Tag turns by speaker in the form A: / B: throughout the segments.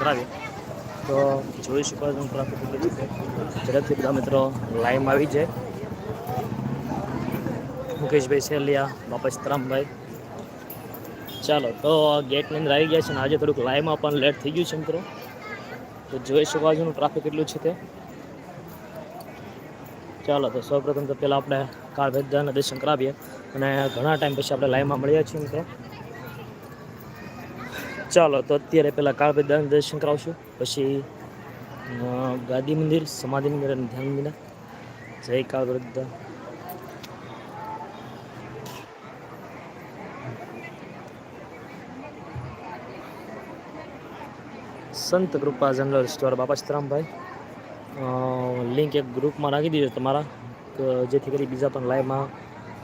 A: કરાવીએ તો જોઈ શકો છો ટ્રાફિક કેટલી છે ઝડપથી બધા મિત્રો લાઈનમાં આવી જાય. મુકેશભાઈ સેલિયા બાપા સીતરામભાઈ ચાલો, તો ગેટની અંદર આવી ગયા છે ને આજે થોડુંક લાઈવમાં પણ લેટ થઈ ગયું છે મિત્રો. તો જોઈ શકો છોનું ટ્રાફિક કેટલું છે તે. ચાલો, તો સૌપ્રથમ તો પહેલાં આપણે કાળભેદાના દર્શન કરાવીએ. અને ઘણા ટાઈમ પછી આપણે લાઈવમાં મળ્યા છીએ મિત્રો. ચાલો, તો અત્યારે પહેલાં કાળ ભેદાના દર્શન કરાવશું. પછી ગાદી મંદિર, સમાધિ મંદિર અને ધ્યાન મંદિર. જય કાળ વૃદ્ધ સંત કૃપા જનરલ સ્ટોર બાપા સીતરામભાઈ લિંક એક ગ્રુપમાં નાખી દીધો તમારા જેથી કરી બીજા પણ લાઈવમાં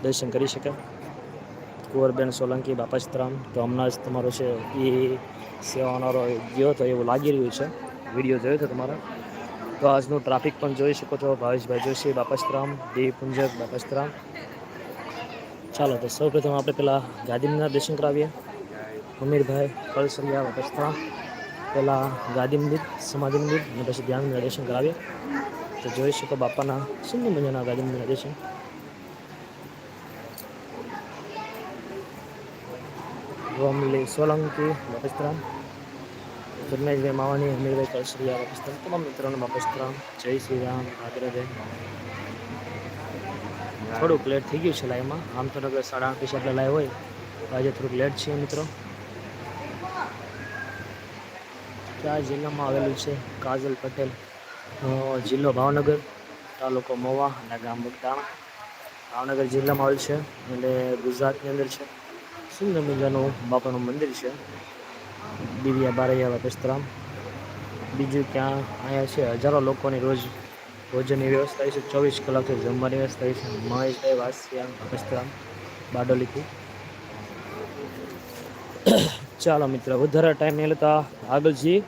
A: દર્શન કરી શકે કુંવરબેન સોલંકી, બાપા તો હમણાં જ તમારો છે એ સેવાનો ગયો તો એવું લાગી રહ્યું છે. વીડિયો જોયો તો તમારા? તો આજનું ટ્રાફિક પણ જોઈ શકો છો. ભાવેશભાઈ જોશી બાપસ્તરામ સીતરામ બાપસ્ત્રામ ચાલો, તો સૌ પ્રથમ આપણે પેલા ગાદીમના દર્શન કરાવીએ. અમીરભાઈ કળસરિયા બાપા પહેલાં ગાદી મંદિર સમાધિ મંદિર અને પછી ધ્યાન દર્શન કરાવીએ. તો જોઈ શકો બાપાના સુંદર મજાના ગાદી મંદિરના દર્શન? રોમલી સોલંકી બાપસ્તરામ જન્મેશભાઈ માવાની અમીરભાઈ કળસરિયા બાપસ્તરામ તમામ મિત્રોને બાપસ્તરામ જય શ્રી રામ રાધે થોડુંક લેટ થઈ ગયું છે લાઈવમાં આમ તો નગર સાડા આઠ પછી આપણે લાઈવ હોય આજે થોડુંક લેટ છે મિત્રો કયા જિલ્લામાં આવેલું છે કાજલ પટેલ જિલ્લો ભાવનગર તાલુકો મોવા અને ગામ બગદાણા ભાવનગર જિલ્લામાં આવેલ છે એટલે ગુજરાતની અંદર છે સુંદર મજાનું બાપાનું મંદિર છે. દિવ્યા બારૈયાવા બાપસ્તરામ બીજું ક્યાં? અહીંયા છે હજારો લોકોની રોજ ભોજનની વ્યવસ્થા છે. ચોવીસ કલાકથી જમવાની વ્યવસ્થા છે. મહેશભાઈ વાસિયા બાપસ્તરામ બારડોલીથી ચાલો મિત્ર, વધારે ટાઈમ નહીં લેતા આગળ જઈએ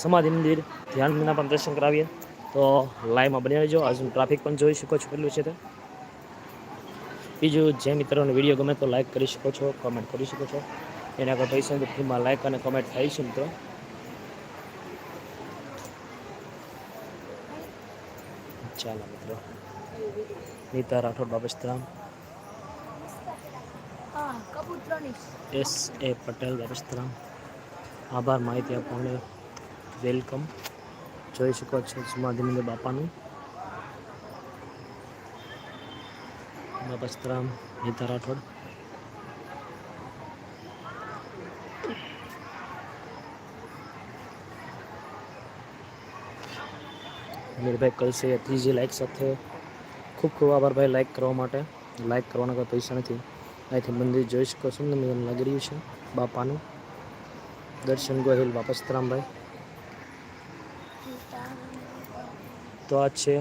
A: સમાધિ મંદિર ધ્યાન મંદિરના પણ દર્શન કરાવીએ. તો લાઈવમાં બની રહેજો. આજનું ટ્રાફિક પણ જોઈ શકો છો. કેટલું છે તે? બીજું જે મિત્રોને વીડિયો ગમે તો લાઈક કરી શકો છો કમેન્ટ કરી શકો છો. એના આગળ પૈસા તો ફ્રીમાં લાઈક અને કમેન્ટ થાય છે મિત્રો. ચાલો મિત્રો. નીતા રાઠોડ બાબસ્તરામ એસ એ પટેલ બાબસ્તરામ આભાર માહિતી આપવાને. વેલકમ. જોઈ શકો છો સમાધિ બાપાનું. બાબસ્તરામ નીતા રાઠોડ. અમીરભાઈ કલસે ત્રીજી લાઇક સાથે. ખૂબ ખૂબ આભાર ભાઈ લાઇક કરવા માટે. લાઇક કરવાના કોઈ પૈસા નથી. અહીંથી મંદિર જોઈ શકો છો ને, મને લાગી રહ્યું છે બાપાનું. દર્શન ગોહિલ બાપસ્તરામભાઈ તો આ છે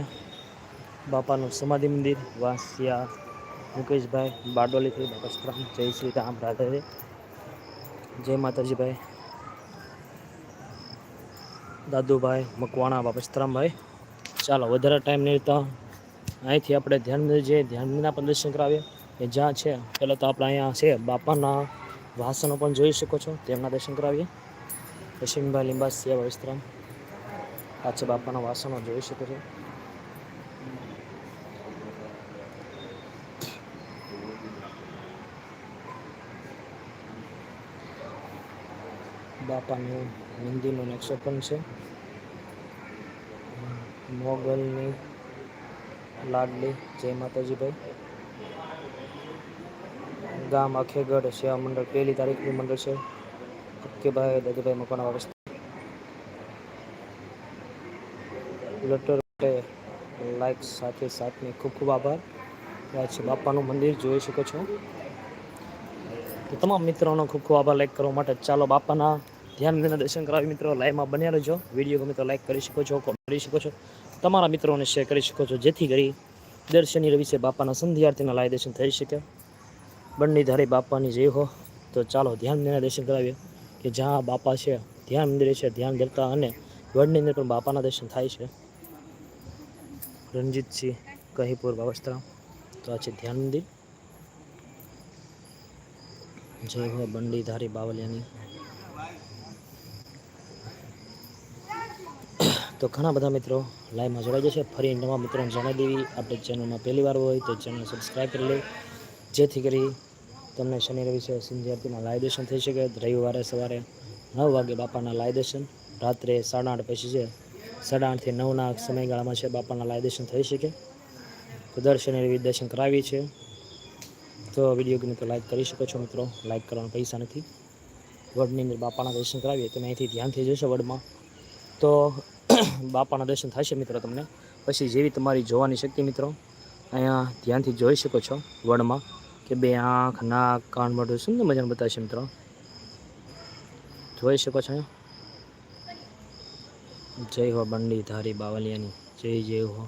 A: બાપાનું સમાધિ મંદિર, વાસિયા મુકેશભાઈ બારડોલીથી બાપસ્તરામ, જય શ્રી રામ રાધે. જય માતાજીભાઈ. દાદુભાઈ, મકવાણા, બાપસ્તરામભાઈ. ચાલો, વધારે ટાઈમ નહીં તો અહીંથી આપણે ધ્યાન જે ધ્યાનના ધ્યાન મંદિરના પણ દર્શન કરાવીએ. કે જ્યાં છે પહેલાં તો આપણે અહીંયા છે, બાપાના વાસણો પણ જોઈ શકો છો. તેમના દર્શન કરાવીએ. અશ્વિનભાઈ લીંબાસ સેવા વિસ્તરામ આ છે બાપાના વાસણો, જોઈ શકો છો. બાપાનું મંદિરનું નકશો પણ છે. મોગલની લાડલી. જય માતાજીભાઈ. ગામ અખેગઢ સેવા મંડળ, પહેલી તારીખનું મંડળ છે. અક્કેભાઈ દાદીભાઈ મકાના વ્યવસ્થા લટર માટે લાઈક સાથે સાથની ખૂબ ખૂબ આભાર. આ બાપાનું મંદિર, જોઈ શકો છો. તો તમામ મિત્રોનો ખૂબ ખૂબ આભાર લાઈક કરવા માટે. ચાલો બાપાના ધ્યાન વિના દર્શન કરાવી મિત્રો લાઈવમાં બન્યા રહેજો. વીડિયો ગમે તો લાઈક કરી શકો છો કોમેન્ટ કરી શકો છો. તમારા મિત્રોને શેર કરી શકો છો, જેથી કરી દર રવિ છે બાપાના સંધ્યાર્થીના લાય દર્શન થઈ શકે. બંડીધારી બાપાની જય હો. તો ચાલો ધ્યાન વિના દર્શન કરાવીએ કે જ્યાં બાપા છે, ધ્યાન મંદિરે છે, ધ્યાન ધરતા અને વડની અંદર પણ બાપાના દર્શન થાય છે. રણજીતસિંહ, કહીપુર, બાવસ્ત્રા. તો આ છે ધ્યાન મંદિર. જય હો બંડીધારી બાવલિયાની. તો ઘણા બધા મિત્રો લાઈવમાં જોડાઈ જશે. ફરી નવા મિત્રોને જણાવી દેવી. આપણે ચેનલમાં પહેલી વાર હોય તો ચેનલ સબસ્ક્રાઈબ કરી લે. જેથી કરી તમને શનિ રવિ છે સિંધ્યાર્થીમાં લાઈવ દર્શન થઈ શકે. રવિવારે સવારે નવ વાગે બાપાના લાઈવ દર્શન. રાત્રે સાડા આઠ પછી છે સાડા આઠથી નવના સમયગાળામાં છે બાપાના લાઈવ દર્શન થઈ શકે. તો દર શનિ રવિ દર્શન કરાવીએ છીએ. તો વીડિયો ગમે તો લાઈક કરી શકો છો મિત્રો. લાઈક કરવાના પૈસા નથી. વડની અંદર બાપાના દર્શન કરાવીએ. તમે અહીંથી ધ્યાનથી જશો વડમાં. તો બાપાના દર્શન થશે મિત્રો તમને. પછી જેવી તમારી જોવાની શક્તિ મિત્રો, અહીંયા ધ્યાનથી જોઈ શકો છો વડમાં કે બે આંખ, નાક, કાન મોઢું સુંદર મજાનું બતાવશે મિત્રો. જોઈ શકો છો જય હો બંડી ધારી બાવલિયાની, જય જય હો.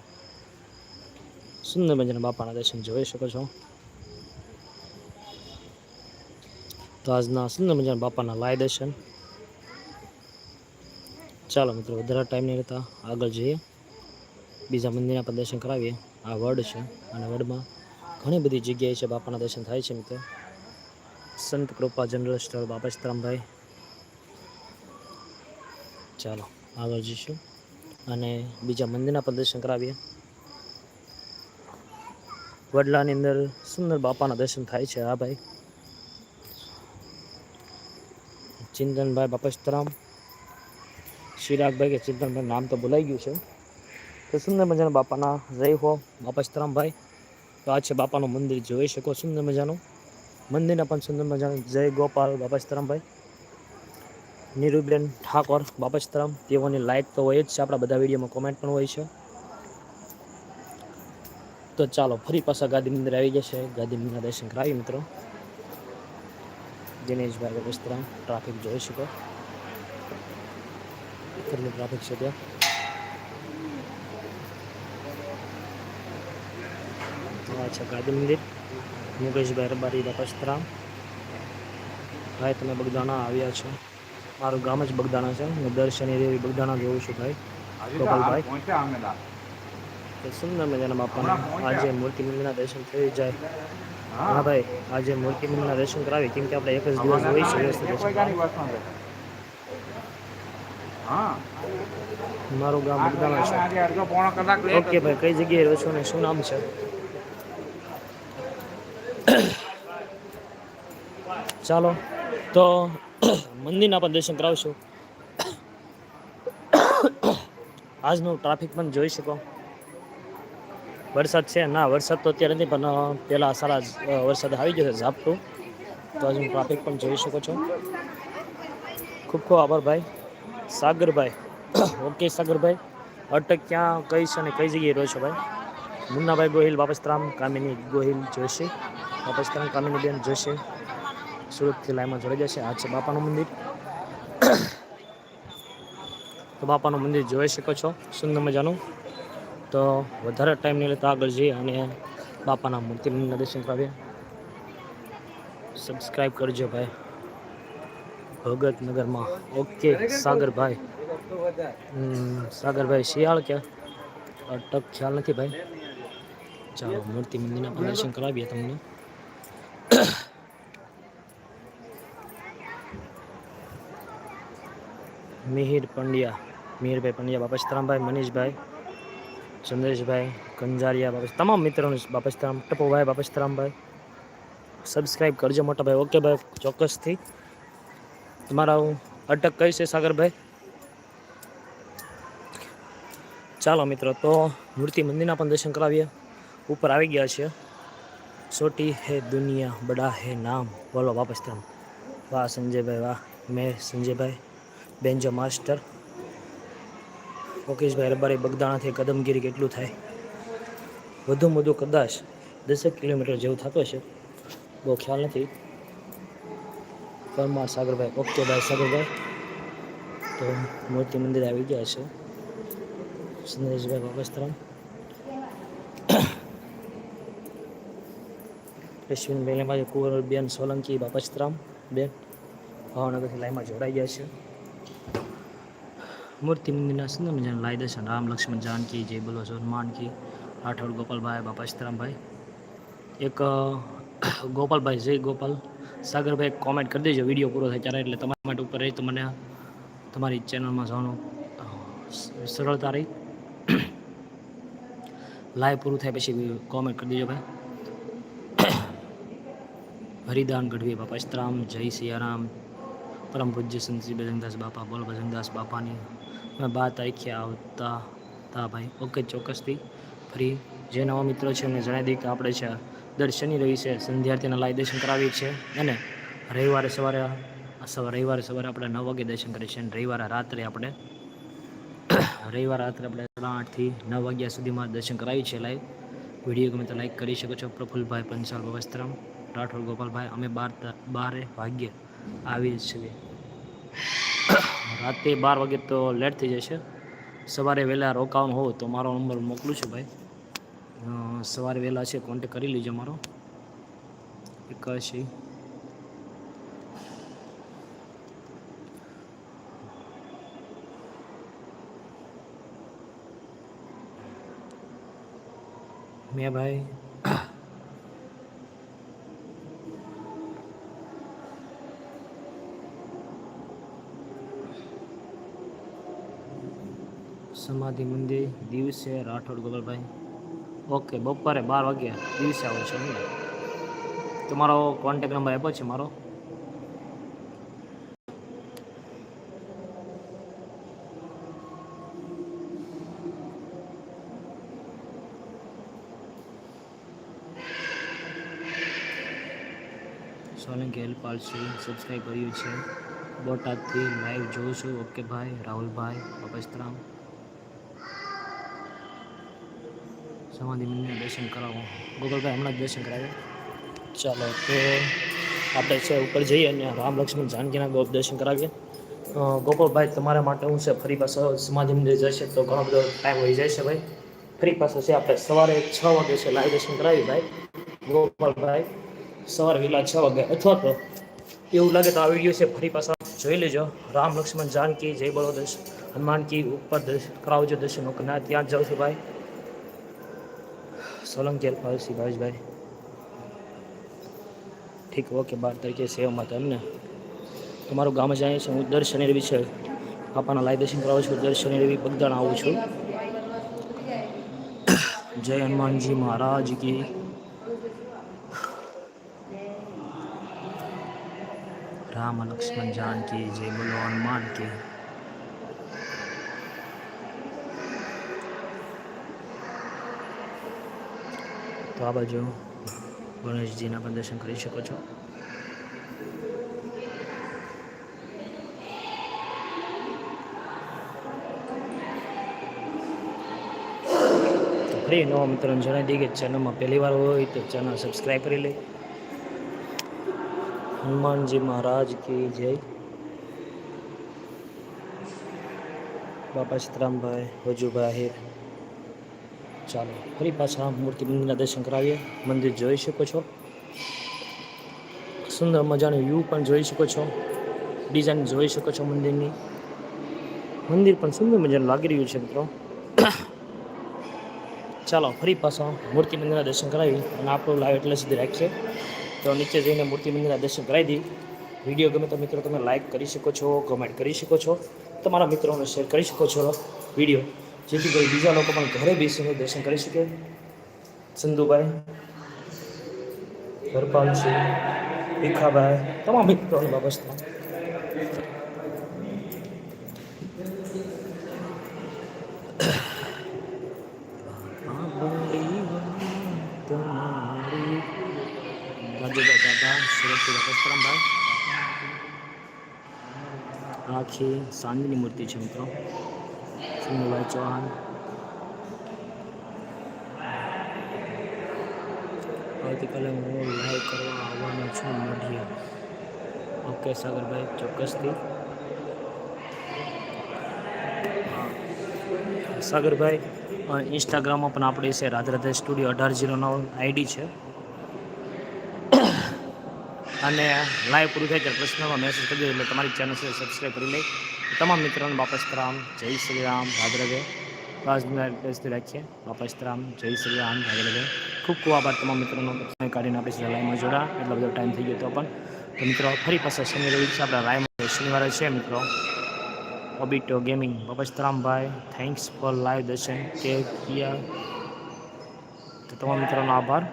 A: સુંદર મજાના બાપાના દર્શન જોઈ શકો છો. તો આજના સુંદર મજાના બાપાના લાય દર્શન. ચાલો મિત્રો, વધારે ટાઈમ નહીં રહેતા. આગળ જઈએ. બીજા મંદિરના પણ દર્શન કરાવીએ. આ વડ છે અને વડમાં ઘણી બધી જગ્યાએ છે બાપાના દર્શન થાય છે મિત્રો. સંત કૃપા જનરલ સ્ટોર બાપા સીતારામભાઈ ચાલો, આગળ જઈશું. અને બીજા મંદિરના પણ દર્શન કરાવીએ. વડલાની અંદર સુંદર બાપાના દર્શન થાય છે. આ ભાઈ. ચિંતનભાઈ બાપા સીતારામ શિરાગભાઈ કે ચિંતનભાઈ નામ તો ભૂલાઈ ગયું છે. તો સુંદર મજાના બાપાના જય હો, બાપા સીતારામભાઈ. તો આ છે બાપાનું મંદિર, જોઈ શકો સુંદર મજાનું. મંદિરના પણ સુંદર મજાનું જય ગોપાલ, બાપા સીતારામભાઈ. નીરુબેન ઠાકોર, બાપા સીતારામ, તેઓની લાઈક તો હોય જ છે. આપણા બધા વિડીયોમાં કોમેન્ટ પણ હોય છે. તો ચાલો, ફરી પાછા ગાંધી મંદિર આવી જશે. ગાંધી મંદિરના દર્શન કરાવી મિત્રો. દિનેશભાઈ, બાપા સીતારામ ટ્રાફિક જોઈ શકો. કેટલું ટ્રાફિક છે ત્યાં આ છે ગાંધી મંદિર મુકેશભાઈ રબારી બાપા સીતારામ ભાઈ તમે બગદાણા આવ્યા છો મારું ગામ જ બગદાણા છે હું દર શનિ રવિ બગદાણા જોઉં છું ભાઈ ગોપાલભાઈ તો સુંદર મજાના બાપાના આજે મૂર્તિ મંદિરના દર્શન થઈ જાય હા ભાઈ આજે મૂર્તિ મંદિરના દર્શન કરાવી કેમ કે આપણે એક જ દિવસ હોય છે વ્યસ્ત કરાવી. મારું ગામ બગદાણા છે. ઓકે ભાઈ કઈ જગ્યાએ રહો છો ને શું નામ છે? ચાલો તો મંદિરના પણ દર્શન કરાવશું. આજનું ટ્રાફિક પણ જોઈ શકો. વરસાદ છે ના વરસાદ તો અત્યારે નથી પણ પહેલાં સારા વરસાદ આવી ગયો છે ઝાપટું. તો આજનું ટ્રાફિક પણ જોઈ શકો છો. ખૂબ ખૂબ આભાર ભાઈ. સાગરભાઈ. ઓકે, સાગરભાઈ. અટક ક્યાં કઈ છે અને કઈ જગ્યાએ રહ્યો છો ભાઈ? મુન્નાભાઈ ગોહિલ બાપસ્તરામ કામિની ગોહિલ જોશી. બાપસ્તરામ કામિની બેન જોશી. સુરતથી લાઈમાં જોડાઈ જશે. આ છે બાપાનું મંદિર. તો બાપાનું મંદિર જોઈ શકો છો. સુંદર મજાનું. તો વધારે ટાઈમ નહીં લેતા આગળ જઈએ અને બાપાના મૂર્તિ મંદિરના દર્શન કરાવીએ. સબસ્ક્રાઈબ કરજો ભાઈ. ભગતનગરમાં ઓકે સાગરભાઈ. હમ, સાગરભાઈ શિયાળ કે? અટક ખ્યાલ નથી ભાઈ. ચાલો મૂર્તિ મંદિરના પણ દર્શન કરાવીએ તમને. મિહિર પંડ્યા મિહિરભાઈ પંડ્યા બાપા સીતારામભાઈ મનીષભાઈ ચંદ્રેશભાઈ કંજારિયા બાપા તમામ મિત્રોને બાપા સીતારામ ટપુભાઈ બાપા સીતારામભાઈ સબસ્ક્રાઈબ કરજો મોટા ભાઈ. ઓકે ભાઈ ચોક્કસથી. તમારા અટક કઈ છે સાગરભાઈ. ચાલો મિત્રો, તો મૂર્તિ મંદિરના પણ દર્શન કરાવીએ. ઉપર આવી ગયા છે છોટી હે દુનિયા, બડા હે નામ. બોલો વાપસ તમ. વાહ સંજયભાઈ, વાહ. મેં સંજયભાઈ, બેન્જો માસ્ટર. ઓકેશભાઈ રબારી બગદાણાથી કદમગીરી કેટલું થાય? વધુમાં વધુ કદાચ દસેક કિલોમીટર જેવું થતું હશે. બહુ ખ્યાલ નથી. પરમાર સાગરભાઈ ઓકે ભાઈ સાગરભાઈ તો મૂર્તિ મંદિર આવી ગયા છે. સુંદરેશભાઈ બાબસ્તરામ. અશ્વિનભાઈ લેમાજી કુંવરબેન સોલંકી બાપસ્તરામ બેન ભાવનગરથી લાઈનમાં જોડાઈ ગયા છે. મૂર્તિ મંદિરના સુંદર મજાના લાઈ દર્શન. રામ, લક્ષ્મણ, જાનકી, જય બોલો હનુમાનકી રાઠોડ, ગોપાલભાઈ બાપા સીતારામભાઈ એક ગોપાલભાઈ, જય ગોપાલ. સાગરભાઈ કોમેન્ટ કરી દેજો, વીડિયો પૂરો થાય ત્યારે, એટલે તમારા માટે ઉપર રહી તો મને તમારી ચેનલમાં જવાનું સરળતા રહી. લાઈવ પૂરું થાય પછી કોમેન્ટ કરી દેજો ભાઈ. હરિદાન ગઢવી બાપા ઇસ્તરામ જય સિયારામ. પરમ પૂજ્ય સંત ભજનદાસ બાપા, બોલ ભજનદાસ બાપાની. અમે બાર તારીખે આવતા હતા ભાઈ. ઓકે ચોક્કસથી ફરી. જે નવા મિત્રો છે એમને જણાવી દઈએ કે આપણે છે દર શનિ રવિ છે. સંધ્યાર્થીના લાય દર્શન કરાવીએ છીએ. અને રવિવારે સવારે રવિવારે સવારે આપણે નવ વાગે દર્શન કરીએ છીએ. અને રવિવારે રાત્રે આપણે, રવિવાર રાત્રે આપણે સાડા આઠથી નવ વાગ્યા સુધીમાં દર્શન કરાવીએ છીએ લાઈવ. વીડિયો ગમે તો લાઈક કરી શકો છો. પ્રફુલભાઈ પંચાલ વસ્ત્રમ, રાઠોડ ગોપાલભાઈ, અમે બાર બારે વાગ્યે આવીએ છીએ. રાતે બાર વાગે તો લેટ થઈ જશે. સવારે વહેલા રોકાવાનું હોય તો મારો નંબર મોકલું છું ભાઈ. સવારે વહેલા છે કોન્ટેક કરી લેજો મારો. એકાશી મેં ભાઈ સમાધિ મંદિર દિવસે રાઠોડ ગોપાલભાઈ. ઓકે, બપોરે બાર વાગ્યા દિવસે આવો છો એમ ને? તમારો કોન્ટેક નંબર આપ્યો છે મારો. સોલંકી હેલ્પાલસી સબસ્ક્રાઈબ કર્યું છે. બોટાદથી લાઈવ જોઉં છું. ઓકે, ભાઈ. રાહુલભાઈ પપસ્તરામ સમાધિ મંદિરના દર્શન કરાવો. ગોગલભાઈ હમણાં જ દર્શન કરાવે ચાલો તો આપણે છે ઉપર જઈએ અને રામ લક્ષ્મણ જાનકીના ગોપ દર્શન કરાવીએ. અ, ગોપાલભાઈ તમારા માટે હું છે ફરી પાછો સમાધિ મંદિર જશે. તો ઘણો બધો ટાઈમ હોઈ જાય છે ભાઈ. ફરી પાછો છે આપણે સવારે છ વાગે છે લાઈવ દર્શન કરાવી ભાઈ. ગોપાલભાઈ સવારે વહેલા છ વાગે. અથવા તો એવું લાગે તો આ વીડિયો છે ફરી પાછા જોઈ લેજો. રામ લક્ષ્મણ જાનકી જય બળો દર્શન હનુમાન કી ઉપર દર્શન કરાવજો દર્શન. ના ત્યાં જ જાઉં છું ભાઈ. સોલંકી અલ્પાલસી ભાવેશભાઈ. ઠીક, ઓકે, બાર તારીખે સેવામાં તમને તમારું ગામ જ અહીંયા છે હું દર શનિ રવિ છે. પાપાના લાઈ દર્શન કરાવું છું, દર શનિ રવિ બગદાણ આવું છું. જય હનુમાનજી મહારાજ કી. રામ લક્ષ્મણ જાનકી, જય બોલો હનુમાન કી. તો આ બાજુ ગણેશજીના પણ દર્શન કરી શકો છો. ફરી નવા મિત્રો જણાવી દઈએ કે ચેનલમાં પહેલી વાર હોય તો ચેનલ સબસ્ક્રાઈબ કરી લે. હનુમાનજી મહારાજ કી જય. બાપા સીતરામભાઈ આહિર ચાલો ફરી પાછા મૂર્તિ મંદિરના દર્શન કરાવીએ. મંદિર જોઈ શકો છો. સુંદર મજાનું વ્યૂ પણ જોઈ શકો છો. ડિઝાઇન જોઈ શકો છો મંદિરની. મંદિર પણ સુંદર મજાનું લાગી રહ્યું છે મિત્રો. ચાલો, ફરી પાછા મૂર્તિ મંદિરના દર્શન કરાવી અને આપણું લાઈવ એટલે સુધી રાખીએ. તો નીચે જઈને મૂર્તિ મંદિરના દર્શન કરાવી દઈએ. વીડિયો ગમે તો મિત્રો તમે લાઈક કરી શકો છો કમેન્ટ કરી શકો છો. તમારા મિત્રોને શેર કરી શકો છો વીડિયો. જેથી કરી બીજા લોકો પણ ઘરે બેસીને દર્શન કરી શકે. સંધુભાઈ હરપાલસિંહ, ભીખાભાઈ, તમામ મિત્રોની બાબતમાં. આખી સાંજની મૂર્તિ છે મિત્રો. સુનિલભાઈ ચૌહાણ આવતીકાલે હું લાઈવ કરવા આવવાનો છું મઢિયા ઓકે, સાગરભાઈ, ચોક્કસથી. સાગરભાઈ ઇન્સ્ટાગ્રામમાં પણ આપણે છે રાધે રાધે સ્ટુડિયો અઢાર જીરો નવ આઈડી છે. અને લાઈવ પૂરું થાય ત્યારે પ્રશ્નમાં મેસેજ કરી દો, એટલે તમારી ચેનલ સબસ્ક્રાઈબ કરી લઈ તમામ મિત્રોને બાપસ રામ, જય શ્રી રામ ભાદ્રવે મિનિટ રાખીએ. બાપસ રામ, જય શ્રી રામ રાધે ખૂબ ખૂબ આભાર તમામ મિત્રોનો. સમય કાઢીને આપણે લાઈવમાં જોડા એટલો બધો ટાઈમ થઈ ગયો તો પણ. તો મિત્રો, ફરી પાછા શનિ રવિ છે. આપણા લાઈવમાં શનિવારે છે, મિત્રો. ઓબિટો ગેમિંગ બાપા સીતારામભાઈ થેન્ક્સ ફોર લાઈવ દર્શન. કે કિયા તો તમામ મિત્રોનો આભાર.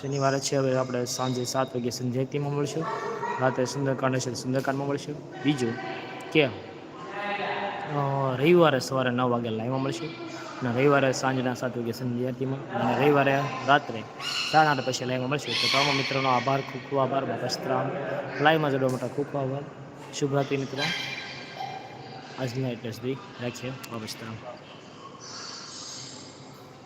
A: શનિવારે છે, હવે આપણે સાંજે સાત વાગે સંધ્યાતીમાં મળશું. રાત્રે સુંદરકાંડ છે સુંદરકાંડમાં મળશું. બીજું કે રવિવારે સવારે નવ વાગે લાઈવમાં મળશું. અને રવિવારે સાંજના સાત વાગે સંધ્યાતીમાં અને રવિવારે રાત્રે સાડા આઠ પછી લાઈવમાં મળશું. તો તમામ મિત્રોનો આભાર, ખૂબ ખૂબ આભાર. બાપસ્ત્રામ સીતારામ લાઈવમાં જોડવા માટે ખૂબ ખૂબ આભાર. શુભરાત્રિ મિત્રો. આજના એટલે સુધી. રાખીએ. બાપા સીતારામ